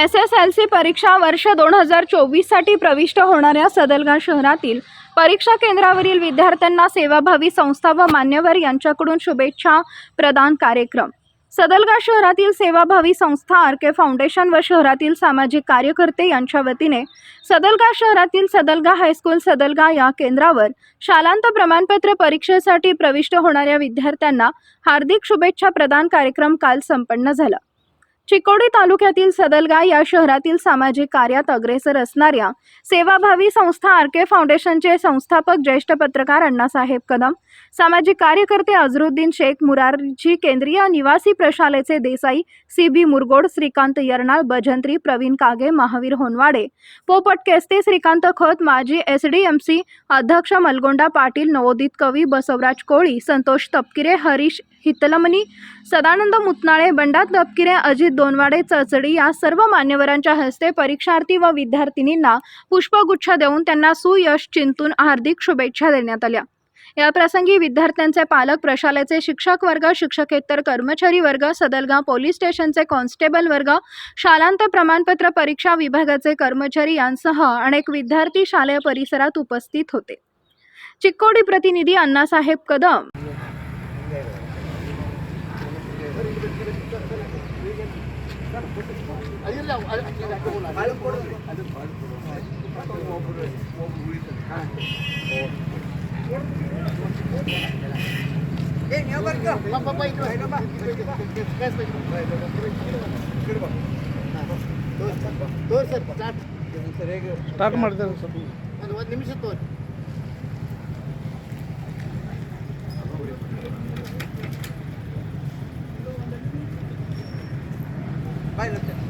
S S L C परीक्षा वर्ष दोन हजार चोवीससाठी प्रविष्ट होणाऱ्या सदलगा शहरातील परीक्षा केंद्रावरील विद्यार्थ्यांना सेवाभावी संस्था व मान्यवर यांच्याकडून शुभेच्छा प्रदान कार्यक्रम. सदलगा शहरातील सेवाभावी संस्था आर के फाउंडेशन व शहरातील सामाजिक कार्यकर्ते यांच्या वतीने सदलगा शहरातील सदलगा हायस्कूल सदलगा या केंद्रावर शालांत प्रमाणपत्र परीक्षेसाठी प्रविष्ट होणाऱ्या विद्यार्थ्यांना हार्दिक शुभेच्छा प्रदान कार्यक्रम काल संपन्न झाला. चिकोडी तालुक्यातील सदलगा या शहरातील सामाजिक कार्यात अग्रेसर असणाऱ्या सेवाभावी संस्था आर के फाउंडेशनचे संस्थापक ज्येष्ठ पत्रकार अण्णासाहेब कदम सामाजिक कार्यकर्ते अझरुद्दीन शेख मुरारजी केंद्रीय निवासी प्रशालेचे देसाई सी बी मुरगोड श्रीकांत यरनाळ भजंत्री प्रवीण कागे महावीर होनवाडे पोपट केस्ते श्रीकांत खोत माजी एस डी एम सी अध्यक्ष मलगोंडा पाटील नवोदित कवी बसवराज कोळी संतोष तपकिरे हरीश हितलमनी सदानंद मुतनाळे बंडा तपकिरे अजित दोनवाडे चचडी या सर्व मान्यवरांच्या हस्ते परीक्षार्थी व विद्यार्थिनींना पुष्पगुच्छ देऊन त्यांना सुयश चिंतून हार्दिक शुभेच्छा देण्यात आल्या. याप्रसंगी विद्यार्थ्यांचे पालक प्रशालेचे शिक्षक वर्ग शिक्षकेतर कर्मचारी वर्ग सदलगाव पोलीस स्टेशनचे कॉन्स्टेबल वर्ग शालांत प्रमाणपत्र परीक्षा विभागाचे कर्मचारी यांसह अनेक विद्यार्थी शालेय परिसरात उपस्थित होते. चिक्कोडी प्रतिनिधी अण्णासाहेब कदम. ಸ್ಟಾರ್ಟ್ ಮಾಡ್ತಾರೆ ಸ್ವಲ್ಪ ಒಂದು ನಿಮಿಷ ತೋರಿ. Weihnachten.